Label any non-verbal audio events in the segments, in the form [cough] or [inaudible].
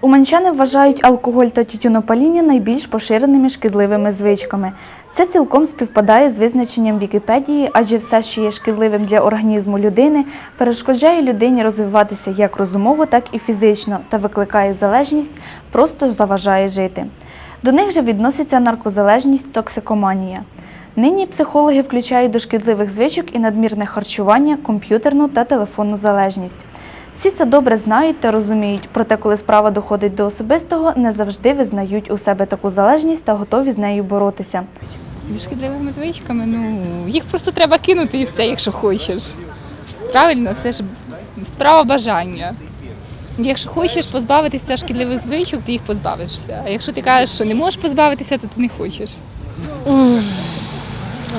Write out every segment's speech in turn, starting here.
Уманчани вважають алкоголь та тютюнопаління найбільш поширеними шкідливими звичками. Це цілком співпадає з визначенням Вікіпедії, адже все, що є шкідливим для організму людини, перешкоджає людині розвиватися як розумово, так і фізично та викликає залежність, просто заважає жити. До них же відноситься наркозалежність, токсикоманія. Нині психологи включають до шкідливих звичок і надмірне харчування, комп'ютерну та телефонну залежність. Всі це добре знають та розуміють, проте, коли справа доходить до особистого, не завжди визнають у себе таку залежність та готові з нею боротися. Зі шкідливими звичками, ну їх просто треба кинути і все, якщо хочеш. Правильно, це ж справа бажання. Якщо хочеш позбавитися шкідливих звичок, ти їх позбавишся. А якщо ти кажеш, що не можеш позбавитися, то ти не хочеш.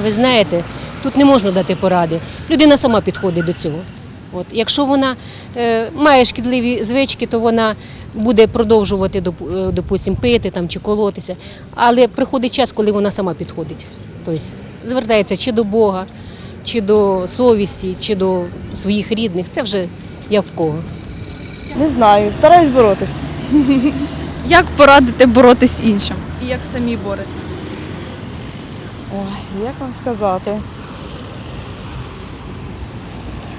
Ви знаєте, тут не можна дати поради. Людина сама підходить до цього. От, якщо вона е, має шкідливі звички, то вона буде продовжувати е, допустим, пити там, чи колотися. Але приходить час, коли вона сама підходить. Тобто звертається чи до Бога, чи до совісті, чи до своїх рідних. Це вже як в кого. Не знаю, стараюсь боротись. [laughs] Як порадити боротись іншим? І як самі боретесь? Ой, як вам сказати?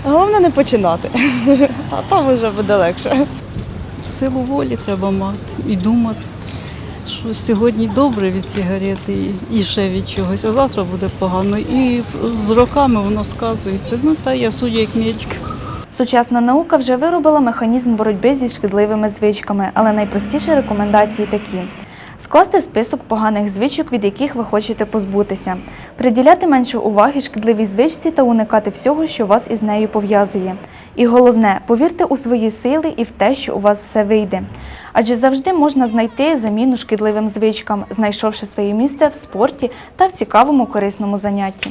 Головне не починати, [laughs] а там вже буде легше. Силу волі треба мати і думати, що сьогодні добре від сигарети і- ще від чогось, а завтра буде погано. І з роками воно сказується. Ну та я суддя як медик. Сучасна наука вже виробила механізм боротьби зі шкідливими звичками, але найпростіші рекомендації такі: скласти список поганих звичок, від яких ви хочете позбутися, приділяти менше уваги шкідливій звичці та уникати всього, що вас із нею пов'язує. І головне, повірте у свої сили і в те, що у вас все вийде. Адже завжди можна знайти заміну шкідливим звичкам, знайшовши своє місце в спорті та в цікавому корисному занятті.